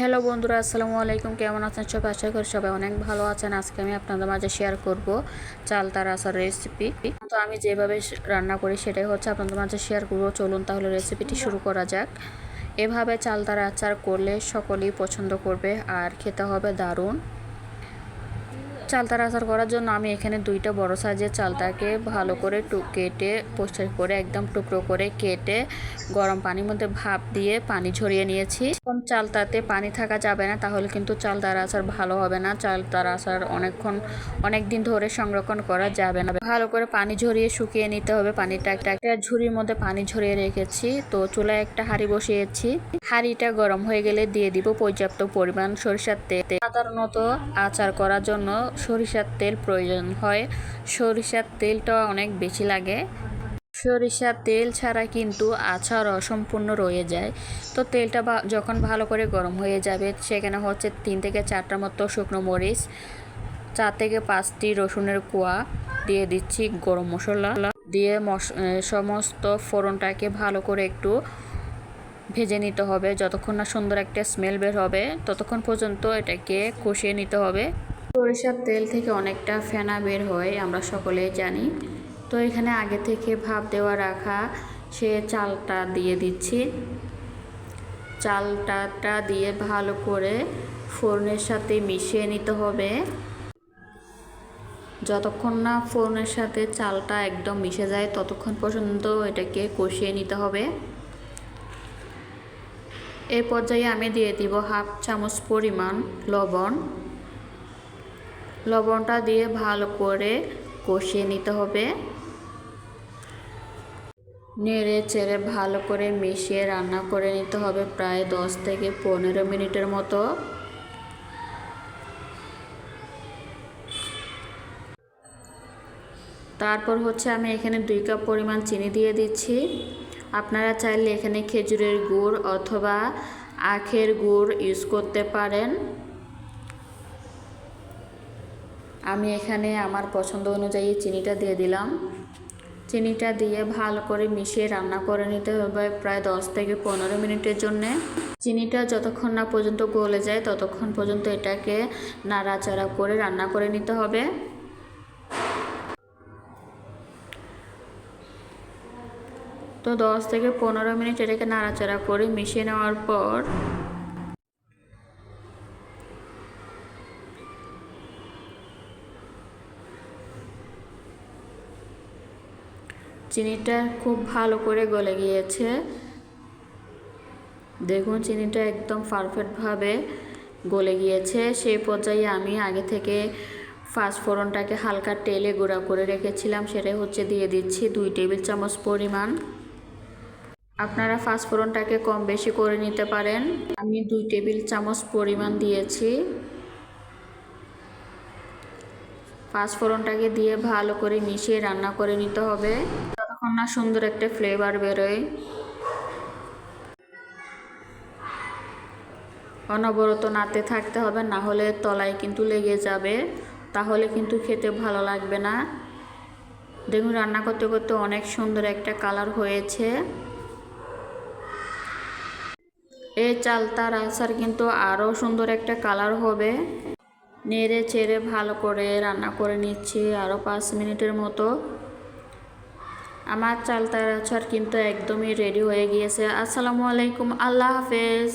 Hello বন্ধুরা, আসসালামু আলাইকুম। কেমন আছেন সবাই আশা করি সবাই অনেক ভালো আছেন। আজকে আমি আপনাদের মাঝে শেয়ার করব চাল তার আসার রেসিপি তো আমি যেভাবে রান্না করি সেটাই হচ্ছে আপনাদের মাঝে শেয়ার করব। চলুন তাহলে রেসিপিটি শুরু করা যাক। এভাবে চাল তার আচার করলে সকলেই পছন্দ করবে আর খেতে হবে দারুণ। চালতার আচার করার জন্য আমি এখানে দুইটা বড় সাইজের চালটাকে ভালো করে কেটে, পরিষ্কার করে, একদম টুকরো করে কেটে গরম পানির মধ্যে ভাপ দিয়ে পানি ঝরিয়ে নিয়েছি। কম চালতাতে পানি থাকা যাবে না, তাহলে কিন্তু চালতার আচার ভালো হবে না। চালতার আচার অনেকক্ষণ অনেক দিন ধরে সংরক্ষণ করা যাবে না। ভালো করে পানি ঝরিয়ে শুকিয়ে নিতে হবে। পানিটা একটা একটা ঝুড়ির মধ্যে পানি ঝরিয়ে রেখেছি। তো চুলায় একটা হাঁড়ি বসিয়েছি। হাঁড়িটা গরম হয়ে গেলে দিয়ে দিব পর্যাপ্ত পরিমাণ সরিষার তেল। সাধারণত আচার করার জন্য সরিষার তেল প্রয়োজন হয়। সরিষার তেলটা অনেক বেশি লাগে। সরিষার তেল ছাড়া কিন্তু আচার অসম্পূর্ণ রয়ে যায়। তো তেলটা যখন ভালো করে গরম হয়ে যাবে, সেখানে হচ্ছে তিন থেকে চারটার মতো শুকনো মরিচ, চার থেকে পাঁচটি রসুনের কোয়া দিয়ে দিচ্ছি গরম মশলা। দিয়ে সমস্ত ফোড়নটাকে ভালো করে একটু ভেজে নিতে হবে। যতক্ষণ না সুন্দর একটা স্মেল বের হবে, ততক্ষণ পর্যন্ত এটাকে কষিয়ে নিতে হবে। সরিষার তেল থেকে অনেকটা ফেনা বের হয়, আমরা সকলে জানি। তো এখানে আগে থেকে ভাপ দেওয়া রাখা সে চালটা দিয়ে দিচ্ছি। চালটাটা দিয়ে ভালো করে ফোড়নের সাথে মিশিয়ে নিতে হবে। যতক্ষণ না ফোড়নের সাথে চালটা একদম মিশে যায়, ততক্ষণ পর্যন্ত এটাকে কষিয়ে নিতে হবে। এই পর্যায়ে আমি দিয়ে দিব হাফ চামচ পরিমাণ লবণ। লবণটা দিয়ে ভালো করে কষিয়ে নিতে হবে। নেড়ে চেড়ে ভালো করে মিশিয়ে রান্না করে নিতে হবে প্রায় দশ থেকে পনেরো মিনিটের মতো। তারপর হচ্ছে আমি এখানে দুই কাপ পরিমাণ চিনি দিয়ে দিচ্ছি। আপনারা চাইলে এখানে খেজুরের গুড় অথবা আখের গুড় ইউজ করতে পারেন। আমি এখানে আমার পছন্দ অনুযায়ী চিনিটা দিয়ে দিলাম। চিনিটা দিয়ে ভালো করে মিশিয়ে রান্না করে নিতে হবে প্রায় দশ থেকে পনেরো মিনিটের জন্যে। চিনিটা যতক্ষণ না পর্যন্ত গলে যায় ততক্ষণ পর্যন্ত এটাকে নাড়াচাড়া করে রান্না করে নিতে হবে। তো দশ থেকে পনেরো মিনিট এটাকে নাড়াচাড়া করে মিশিয়ে নেওয়ার পর চিনিটা খুব ভালো করে গলে গিয়েছে। দেখুন চিনিটা একদম পারফেক্টভাবে গলে গিয়েছে। সেই পর্যায়ে আমি আগে থেকে ফাস্টফোড়নটাকে হালকা তেলে গুঁড়া করে রেখেছিলাম। সেটাই হচ্ছে দিয়ে দিচ্ছি দুই টেবিল চামচ পরিমাণ। আপনারা ফাস্টফোড়নটাকে কম বেশি করে নিতে পারেন। আমি দুই টেবিল চামচ পরিমাণ দিয়েছি। পাঁচফোড়নটাকে দিয়ে ভালো করে মিশিয়ে রান্না করে নিতে হবে। ততক্ষণ না সুন্দর একটা ফ্লেভার বেরোয়। অনবরত নাতে থাকতে হবে, না হলে তলায় কিন্তু লেগে যাবে। তাহলে কিন্তু খেতে ভালো লাগবে না। দেখুন, রান্না করতে করতে অনেক সুন্দর একটা কালার হয়েছে। চালতার আচার কিন্তু আরও সুন্দর একটা কালার হবে। নেড়ে চেড়ে ভালো করে রান্না করে নিচ্ছি আরও পাঁচ মিনিটের মতো। আমার চালতার আচার কিন্তু একদমই রেডি হয়ে গিয়েছে। আসসালামু আলাইকুম, আল্লাহ হাফেজ।